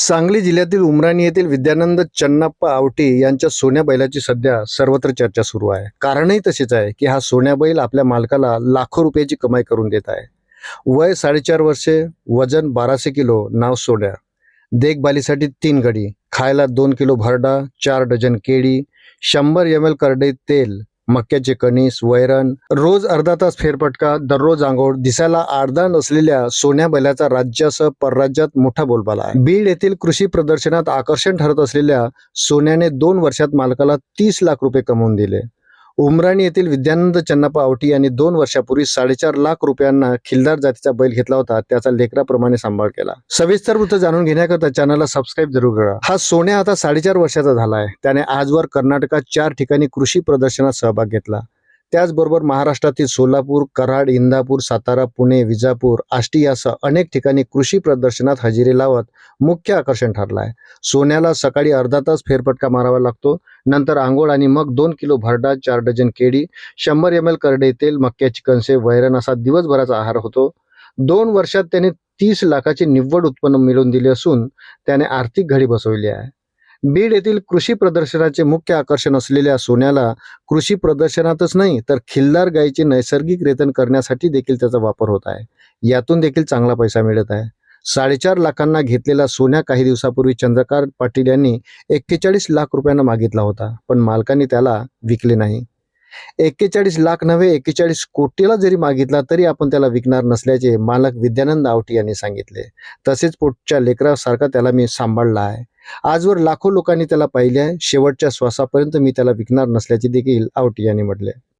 सांगली जिल्ह्यातील उमराणी येथील विद्यानंद चन्नाप्पा आवटी यांच्या सोन्या बैलाची सध्या सर्वत्र चर्चा सुरू आहे. कारणही तसेच आहे की हा सोन्या बैल आपल्या मालकाला लाखो रुपयाची कमाई करून देत आहे. वय साडेचार वर्षे वजन बाराशे किलो नाव सोन्या. देखभालीसाठी तीन गडी खायला दोन किलो भरडा चार डझन केळी शंभर एम एल करडे तेल मक्याचे कणीस वैरण रोज अर्धा तास फेरपटका दररोज आंघोळ दिसायला आडदान असलेल्या सोन्या बैलाचा राज्यासह परराज्यात मोठा बोलबाला आहे. बीड येथील कृषी प्रदर्शनात आकर्षण ठरत असलेल्या सोन्याने दोन वर्षात मालकाला तीस लाख रुपये कमवून दिले. उमराणी येथील विद्यानंद चन्नाप्पा आवटी यांनी दोन वर्षापूर्वी साडेचार लाख रुपयांना खिल्लार जातीचा बैल घेतला होता. त्याचा लेकराप्रमाणे सांभाळ केला. सविस्तर वृत्त जाणून घेण्याकरता चॅनलला सबस्क्राईब जरूर करा. हा सोन्या आता साडेचार वर्षाचा झाला आहे त्याने आजवर कर्नाटकात चार ठिकाणी कृषी प्रदर्शनात सहभाग घेतला. त्याचबरोबर महाराष्ट्रातील सोलापूर कराड इंदापूर सातारा पुणे विजापूर आष्टी यासह अनेक ठिकाणी कृषी प्रदर्शनात हजेरी लावत मुख्य आकर्षण ठरला आहे. सोन्याला सकाळी अर्धा तास फेरफटका मारावा लागतो. नंतर आंघोळ आणि मग दोन किलो भरडा चार डझन केळी शंभर एम एल करडे तेल मक्याची कणसे वैरण असा दिवसभराचा आहार होतो. दोन वर्षात त्याने तीस लाखाचे निव्वळ उत्पन्न मिळवून दिले असून त्याने आर्थिक घडी बसवली आहे. बीड येथील कृषी प्रदर्शनाचे मुख्य आकर्षण असलेल्या सोन्याला कृषी प्रदर्शनातच नाही तर खिल्लार गायीचे नैसर्गिक रेतन करण्यासाठी देखील त्याचा वापर होत आहे. यातून देखील चांगला पैसा मिळत आहे. साडेचार लाखांना घेतलेला सोन्या काही दिवसापूर्वी चंद्रकांत पाटील यांनी एक्केचाळीस लाख रुपयांना मागितला होता पण मालकांनी त्याला विकले नाही. एक्केचाळीस लाख नव्हे एक्केचाळीस कोटीला जरी मागितला तरी आपण त्याला विकणार नसल्याचे मालक विद्यानंद आवटी यांनी सांगितले. तसेच पोटच्या लेकरासारखा त्याला मी सांभाळला आहे. आजवर लाखो लोकांनी त्याला पाहिले आहे शेवटच्या श्वासापर्यंत मी त्याला विकणार नसल्याचे देखील आवटी यांनी म्हटले